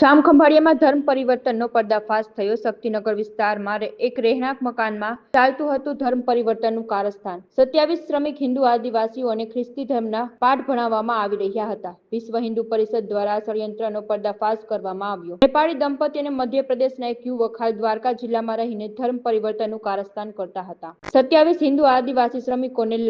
જામખંભાળિયામાં ધર્મ પરિવર્તનનો પર્દાફાશ થયો. શક્તિનગર વિસ્તારમાં એક રહેણાંક મકાનમાં ચાલતું હતું ધર્મ પરિવર્તનનું કારસ્થાન. સત્યાવીસ શ્રમિક હિન્દુ આદિવાસીઓને ખ્રિસ્તી ધર્મના પાઠ ભણાવવામાં આવી રહ્યા હતા. વિશ્વ હિન્દુ પરિષદ દ્વારા ષડયંત્રનો પર્દાફાશ કરવામાં આવ્યો. નેપાળી દંપતીને મધ્યપ્રદેશના એક યુવક હાલ દ્વારકા જિલ્લામાં રહીને ધર્મ પરિવર્તનનું કારસ્થાન કરતા હતા. સત્યાવીસ હિન્દુ આદિવાસી શ્રમિકોને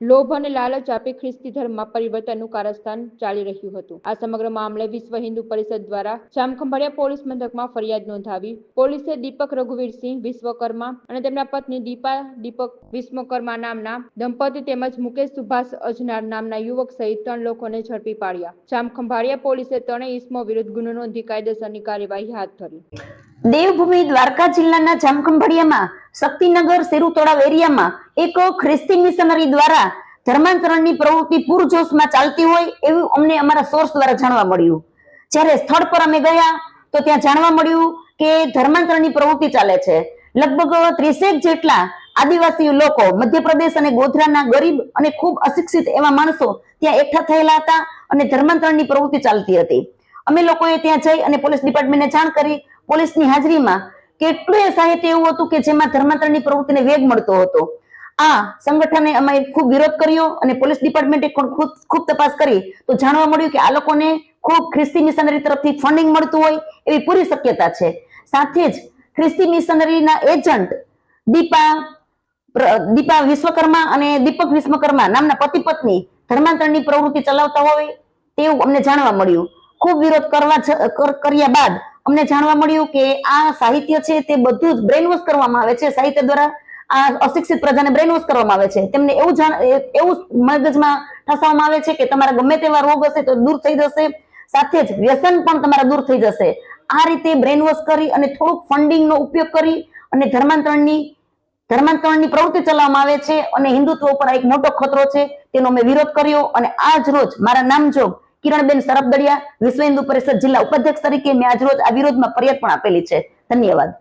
લોભ અને લાલચ આપી ખ્રિસ્તી ધર્મમાં પરિવર્તનનું કારસ્થાન ચાલી રહ્યું હતું. આ સમગ્ર મામલે વિશ્વ હિન્દુ પરિષદ દ્વારા શામખંભાળિયા પોલીસ મથકમાં ફરિયાદ નોંધાવી પોલીસે દીપક રઘુવીરસિંહ વિશ્વકર્મા અને તેમના પત્ની દીપા દીપક વિશ્વકર્મા નામના દંપતી તેમજ મુકેશ સુભાષ અજનાર નામના યુવક સહિત ત્રણ લોકોને ઝડપી પાડ્યા. શામખંભાળિયા પોલીસે ત્રણેય ઇસમો વિરુદ્ધ ગુનો નોંધી કાયદેસરની કાર્યવાહી હાથ ધરી. દેવભૂમિ દ્વારકા જિલ્લાના જામખંભાળિયામાં શક્તિનગર સેરુ એરિયામાં એક ખ્રિસ્તી મિશનરી દ્વારા ધર્માંતરણની પ્રવૃત્તિ પૂરજોશમાં ચાલતી હોય એવું અમને અમારા સોર્સ દ્વારા જાણવા મળ્યું. જ્યારે સ્થળ પર અમે ગયા, તો ત્યાં જાણવા મળ્યું કે ધર્માંતરણની પ્રવૃત્તિ ચાલે છે. લગભગ ત્રીસેક જેટલા આદિવાસી લોકો, મધ્યપ્રદેશ અને ગોધરાના ગરીબ અને ખૂબ અશિક્ષિત એવા માણસો ત્યાં એકઠા થયેલા હતા અને ધર્માંતરણની પ્રવૃત્તિ ચાલતી હતી. અમે લોકોએ ત્યાં જઈ અને પોલીસ ડિપાર્ટમેન્ટને જાણ કરી. પોલીસની હાજરીમાં કેટલું સાહિત્ય એવું હતું કે જેમાં ધર્માંતરણની પ્રવૃત્તિને વેગ મળતો હતો? આ સંગઠને અમે ખૂબ વિરોધ કર્યો અને પોલીસ ડિપાર્ટમેન્ટે ખૂબ તપાસ કરી. તો જાણવા મળ્યું કે આ લોકોને ખૂબ ખ્રિસ્તી મિશનરી તરફથી ફંડિંગ મળતું હોય એવી પૂરી શક્યતા છે. સાથે જ ખ્રિસ્તી મિશનરીના એજન્ટ દીપા દીપા વિશ્વકર્મા અને દીપક વિશ્વકર્મા નામના પતિ પત્ની ધર્માંતરણની પ્રવૃત્તિ ચલાવતા હોય તેવું અમને જાણવા મળ્યું. ખૂબ વિરોધ કરવા કર્યા બાદ અમને જાણવા મળ્યું કે આ સાહિત્ય છે તે બધું જ બ્રેનવોશ કરવામાં આવે છે. સાહિત્ય દ્વારા આ અશિક્ષિત પ્રજાને બ્રેન વોશ કરવામાં આવે છે. તેમને એવું જાણ એવું મગજમાં ઠસાવવામાં આવે છે કે તમારા ગમે તેવા રોગ હશે તો દૂર થઈ જશે. સાથે જ વ્યસન પણ તમારા દૂર થઈ જશે. આ રીતે બ્રેનવોશ કરી અને થોડુંક ફંડિંગનો ઉપયોગ કરી અને ધર્માંતરણની ધર્માંતરણની પ્રવૃત્તિ ચલાવવામાં આવે છે અને હિન્દુત્વ ઉપર એક મોટો ખતરો છે. તેનો મેં વિરોધ કર્યો અને આજ રોજ મારા નામજોગ કિરણબેન સરબદડિયા વિશ્વ હિન્દુ પરિષદ જિલ્લા ઉપાધ્યક્ષ તરીકે મેં આજ રોજ આ વિરોધમાં ફરિયાદ પણ આપેલી છે. ધન્યવાદ.